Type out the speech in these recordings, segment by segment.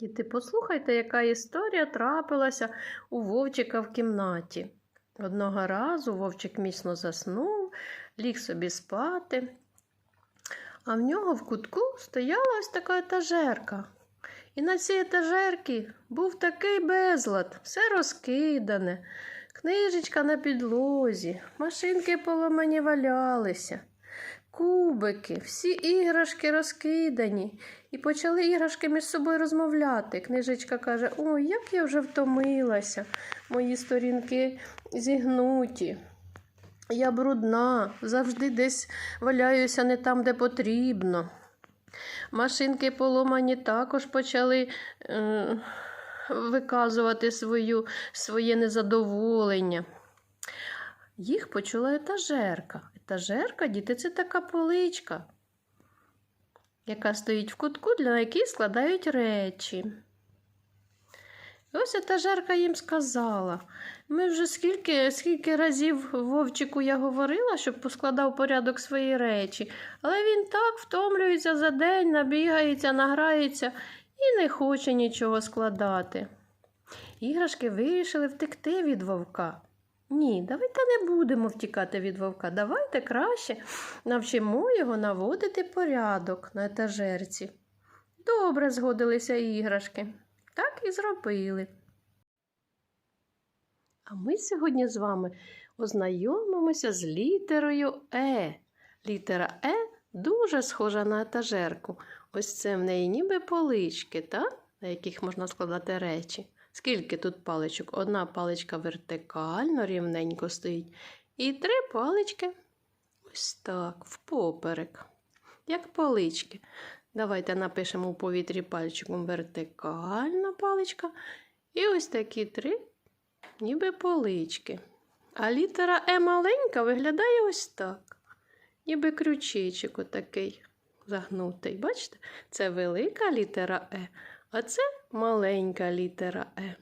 Діти, послухайте, яка історія трапилася у Вовчика в кімнаті. Одного разу Вовчик міцно заснув, ліг собі спати, а в нього в кутку стояла ось така етажерка. І на цій етажерці був такий безлад, все розкидане, книжечка на підлозі, машинки поломані валялися, кубики, всі іграшки розкидані. І почали іграшки між собою розмовляти. Книжечка каже: Ой, як я вже втомилася, мої сторінки зігнуті. Я брудна, завжди десь валяюся не там, де потрібно. Машинки поломані також почали е, виказувати свою, своє незадоволення. Їх почула етажерка. Етажерка, діти, це така поличка, яка стоїть в кутку, для якої складають речі. І ось етажерка їм сказала. Ми вже скільки, скільки разів Вовчику я говорила, щоб поскладав порядок свої речі, але він так втомлюється за день, набігається, награється і не хоче нічого складати. Іграшки вирішили втекти від вовка. Ні, давайте не будемо втікати від вовка. Давайте краще навчимо його наводити порядок на етажерці. Добре згодилися іграшки. Так і зробили. А ми сьогодні з вами ознайомимося з літерою Е. Літера Е дуже схожа на етажерку. Ось це в неї ніби полички, так? на яких можна складати речі. Скільки тут паличок? Одна паличка вертикально, рівненько стоїть. І три палички ось так, впоперек, як полички. Давайте напишемо у повітрі пальчиком вертикальна паличка. І ось такі три, ніби полички. А літера Е маленька виглядає ось так. Ніби крючечок отакий загнутий. Бачите? Це велика літера Е, а це маленька літера Е.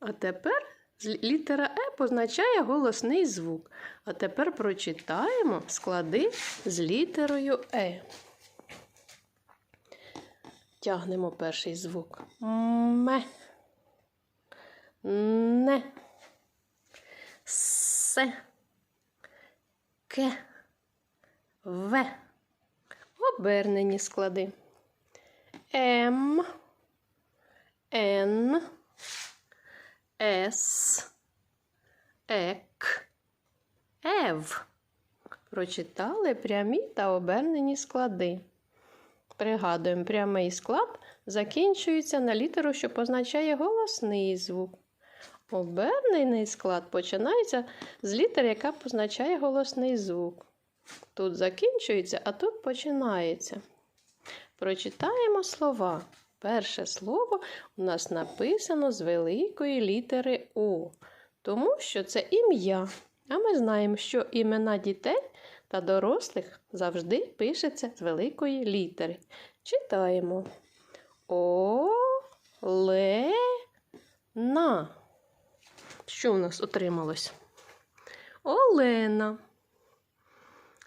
А тепер літера Е позначає голосний звук. А тепер прочитаємо склади з літерою Е. Тягнемо перший звук. Ме. Не. Се. Ке. В. Обернені склади. М. Н. С. Ек. Ев. Прочитали прямі та обернені склади. Пригадуємо, прямий склад закінчується на літеру, що позначає голосний звук. Обернений склад починається з літери, яка позначає голосний звук. Тут закінчується, а тут починається. Прочитаємо слова. Перше слово у нас написано з великої літери О, тому що це ім'я. А ми знаємо, що імена дітей та дорослих завжди пишеться з великої літери. Читаємо. О, ле, на. Що у нас отрималось? Олена.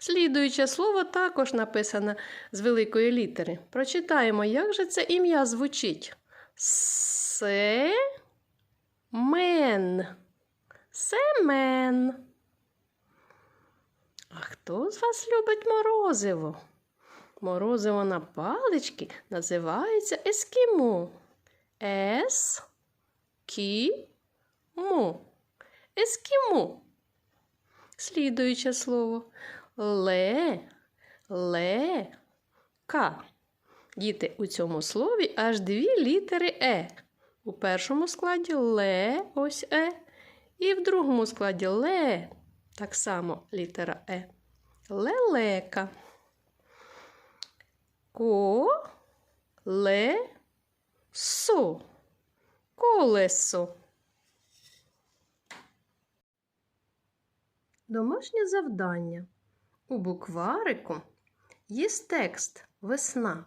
Слідуюче слово також написане з великої літери. Прочитаємо, як же це ім'я звучить. Семен. Семен. А хто з вас любить морозиво? Морозиво на палички називається ескімо. Ес кі му. Ескімо. Слідуюче слово. Ле, ле, ка. Діти, у цьому слові аж дві літери Е. У першому складі ле, ось Е. І в другому складі ле. Так само літера Е. Лелека. Ко, ле, со. Колесо. Домашнє завдання. У букварику є текст весна.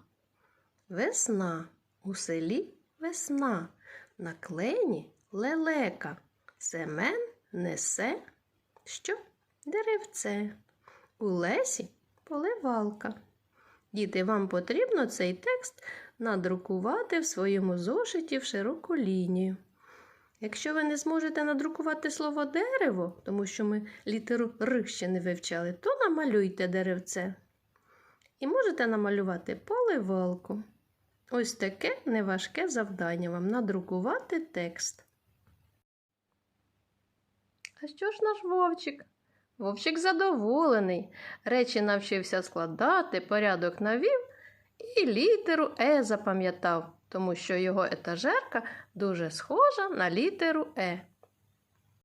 Весна. У селі весна. На клені лелека. Семен несе що? Деревце. У лесі поливалка. Діти, вам потрібно цей текст надрукувати в своєму зошиті в широку лінію. Якщо ви не зможете надрукувати слово дерево, тому що ми літеру Р ще не вивчали, то намалюйте деревце. І можете намалювати поливалку. Ось таке неважке завдання вам надрукувати текст. А що ж наш вовчик? Вовчик задоволений. Речі навчився складати, порядок навів і літеру Е запам'ятав, тому що його етажерка дуже схожа на літеру Е.